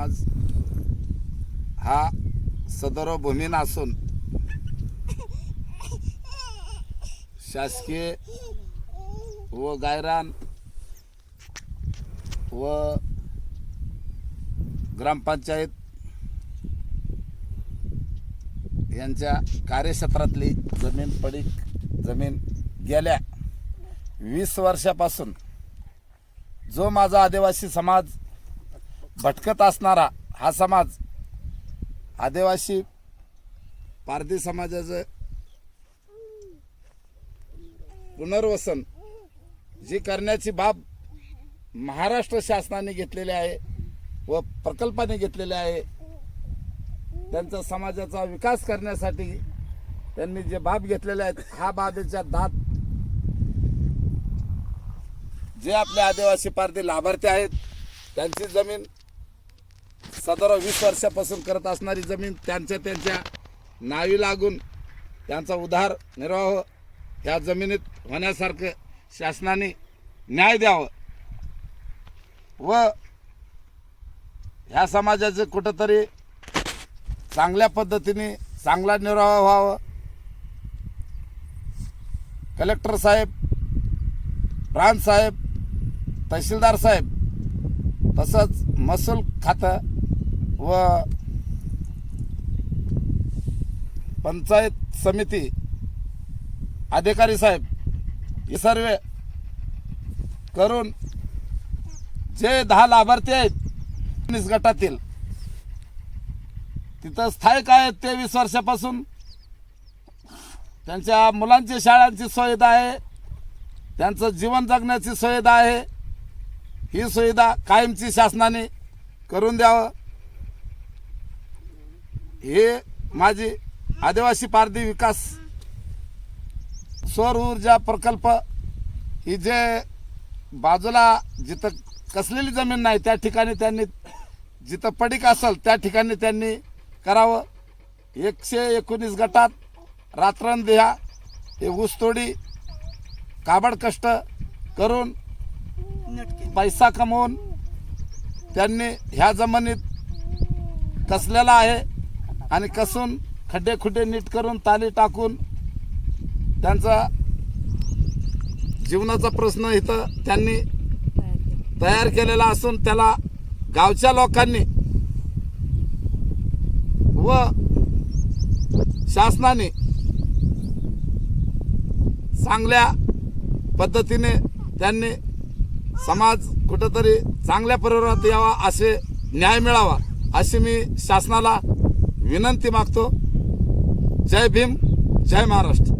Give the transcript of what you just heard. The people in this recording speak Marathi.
आज हा सदर भूमीन असून शासकीय व गायरान व ग्रामपंचायत यांच्या कार्यक्षेत्रातली जमीन पडीक जमीन गेल्या वीस वर्षापासून जो माझा आदिवासी समाज भटकत असणारा हा समाज आदिवासी पारधी समाजाचं पुनर्वसन जी करण्याची बाब महाराष्ट्र शासनाने घेतलेली आहे व प्रकल्पाने घेतलेले आहे त्यांचा समाजाचा विकास करण्यासाठी त्यांनी जे बाब घेतलेले आहेत हा बाबीच्या दात जे आपले आदिवासी पारधी लाभार्थी आहेत त्यांची जमीन सदर वीस वर्षापासून करत असणारी जमीन त्यांच्या त्यांच्या नावी लागून त्यांचा उधार निर्वाह ह्या जमिनीत होण्यासारखं शासनाने न्याय द्यावं. व ह्या समाजाचं कुठंतरी चांगल्या पद्धतीने चांगला निर्वाह व्हावं. कलेक्टर साहेब प्रांत साहेब तहसीलदार साहेब तसंच महसूल खातं व पंचायत समिती अधिकारी साहेब हे सर्व करून जे दहा लाभार्थी आहेत गटातील तिथं स्थायिक आहेत ते वीस वर्षापासून. त्यांच्या मुलांची शाळांची सुविधा आहे. त्यांचं जीवन जगण्याची सुविधा आहे. ही सुविधा कायमची शासनाने करून द्यावं. हे माझी आदिवासी पारधी विकास सौर ऊर्जा प्रकल्प ही जे बाजूला जिथं कसलेली जमीन नाही त्या ठिकाणी त्यांनी जिथं पडीक असेल त्या ठिकाणी त्यांनी करावं. एकशे एकोणीस गटात रात्रंदिहा हे ऊसतोडी काबड कष्ट करून पैसा कमवून त्यांनी ह्या जमिनीत कसलेला आहे आणि कसून खड्डे खुड्डे नीट करून ताली टाकून त्यांचा जीवनाचा प्रश्न इथं त्यांनी तयार केलेला असून त्याला गावच्या लोकांनी व शासनाने चांगल्या पद्धतीने त्यांनी समाज कुठंतरी चांगल्या परिवारात यावा असे न्याय मिळावा अशी मी शासनाला विनंती मागतो. जय भीम जय महाराष्ट्र.